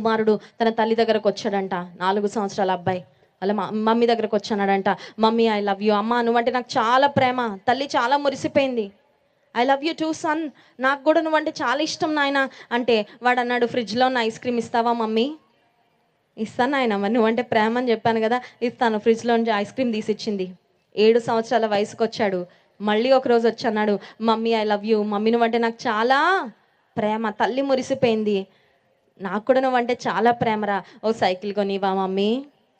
కుమారుడు తన తల్లి దగ్గరకు వచ్చాడంట. నాలుగు సంవత్సరాల అబ్బాయి. వాళ్ళ మ- మమ్మీ దగ్గరకు వచ్చాడంట మమ్మీ ఐ లవ్ యూ అమ్మ నువ్వంటే నాకు చాలా ప్రేమ. తల్లి చాలా మురిసిపోయింది. I love you too son నాకు కూడా నువ్వంటే చాలా ఇష్టం నాయన. అంటే వాడు అన్నాడు ఫ్రిడ్జ్లో ఉన్న ఐస్ క్రీమ్ ఇస్తావా మమ్మీ? ఇస్తాను ఆయన మరి నువ్వంటే ప్రేమ అని చెప్పాను కదా. ఇస్తాను. ఫ్రిడ్జ్లో నుంచి ఐస్ క్రీమ్ తీసిచ్చింది. ఏడు సంవత్సరాల వయసుకు వచ్చాడు మళ్ళీ ఒకరోజు వచ్చి అన్నాడు mummy I love you mummy నువ్వంటే నాకు చాలా ప్రేమ. తల్లి మురిసిపోయింది. నాకు కూడా నువ్వు అంటే చాలా ప్రేమరా. ఓ సైకిల్ కొనివా మమ్మీ.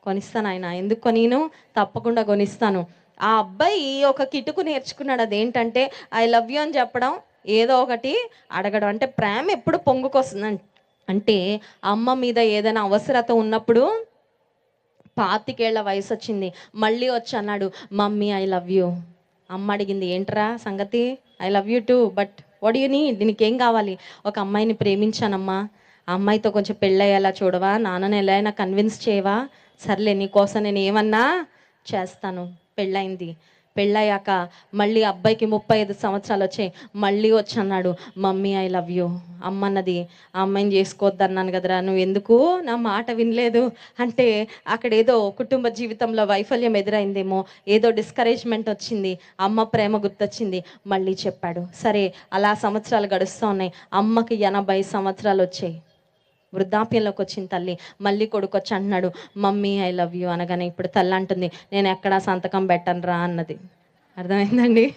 కొనిస్తాను ఆయన ఎందుకు కొనిను? తప్పకుండా కొనిస్తాను. ఆ అబ్బాయి ఒక కిటుకు నేర్చుకున్నాడు. అదేంటంటే ఐ లవ్ యూ అని చెప్పడం ఏదో ఒకటి అడగడం. అంటే ప్రేమ ఎప్పుడు పొంగుకొస్తుంది అంటే అమ్మ మీద ఏదైనా అవసరత ఉన్నప్పుడు పాతికేళ్ళ వయసు వచ్చింది మళ్ళీ వచ్చి అన్నాడు మమ్మీ ఐ లవ్ యూ. అమ్మ అడిగింది ఏంట్రా సంగతి? I love you too but what you నీ దీనికి ఏం కావాలి? ఒక అమ్మాయిని ప్రేమించానమ్మా. ఆ అమ్మాయితో కొంచెం పెళ్ళయ్యేలా చూడవా? నాన్నని ఎలా అయినా కన్విన్స్ చేయవా? సర్లే నీకోసం నేను ఏమన్నా చేస్తాను. పెళ్ళయింది. పెళ్ళయ్యాక మళ్ళీ అబ్బాయికి ముప్పై ఐదు సంవత్సరాలు వచ్చాయి. మళ్ళీ వచ్చి అన్నాడు మమ్మీ ఐ లవ్ యూ అమ్మన్నది ఆ అమ్మాయిని చేసుకోవద్దన్నాను కదరా నువ్వు ఎందుకు నా మాట వినలేదు. అంటే అక్కడ ఏదో కుటుంబ జీవితంలో వైఫల్యం ఎదురైందేమో ఏదో డిస్కరేజ్మెంట్ వచ్చింది అమ్మ ప్రేమ గుర్తొచ్చింది మళ్ళీ చెప్పాడు. సరే అలా సంవత్సరాలు గడుస్తూ ఉన్నాయి. అమ్మకి ఎనభై సంవత్సరాలు వచ్చాయి. వృద్ధాప్యంలోకి వచ్చిన తల్లి మళ్ళీ కొడుకు వచ్చి అంటున్నాడు మమ్మీ ఐ లవ్ యూ అనగానే ఇప్పుడు తల్లి అంటుంది నేను ఎక్కడా సంతకం పెట్టను రా అన్నది. అర్థమైందండి?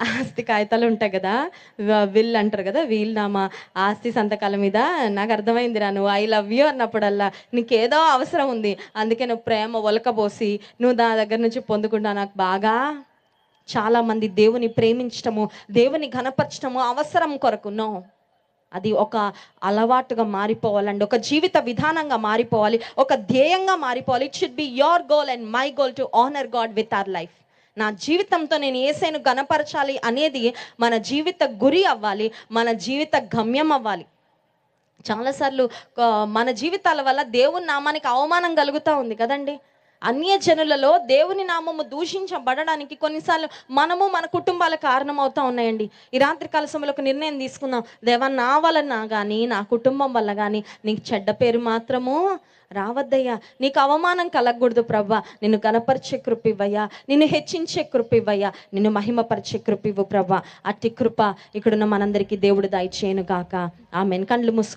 ఆస్తి కాగితాలు ఉంటాయి కదా వ- విల్ అంటారు కదా వీల్నామా ఆస్తి సంతకాల మీద నాకు అర్థమైంది రా నువ్వు ఐ లవ్ యూ అన్నప్పుడల్లా నీకేదో అవసరం ఉంది. అందుకే నువ్వు ప్రేమ ఒలకబోసి నువ్వు దాని దగ్గర నుంచి పొందుకుంటా నాకు బాగా చాలామంది దేవుని ప్రేమించటము దేవుని ఘనపరచటము అవసరం కొరకు నో. అది ఒక అలవాటుగా మారిపోవాలండి ఒక జీవిత విధానంగా మారిపోవాలి ఒక ధ్యేయంగా మారిపోవాలి. It should be your goal and my goal to honour God with our life నా జీవితంతో నేను ఏసైను గణపరచాలి అనేది మన జీవిత గురి అవ్వాలి మన జీవిత గమ్యం అవ్వాలి. చాలాసార్లు మన జీవితాల వల్ల దేవుని నామానికి అవమానం కలుగుతూ ఉంది కదండి? అన్యజనులలో దేవుని నామము దూషించబడడానికి కొన్నిసార్లు మనము మన కుటుంబాల కారణం అవుతా ఉన్నాయండి. ఈ రాత్రి కాల సమయంలో ఒక నిర్ణయం తీసుకుందాం. దేవా నా వలన కానీ నా కుటుంబం వల్ల కానీ నీకు చెడ్డ పేరు మాత్రము రావద్దయ్యా. నీకు అవమానం కలగకూడదు ప్రభా. నిన్ను కనపరిచే కృప ఇవ్వయ్యా నిన్ను హెచ్చించే కృప ఇవ్వయ్యా నిన్ను మహిమపరిచే కృప ఇవ్వు ప్రభా. అట్టి కృప ఇక్కడున్న మనందరికీ దేవుడు దయచేయను గాక. ఆమెన్. కండ్లు మూసు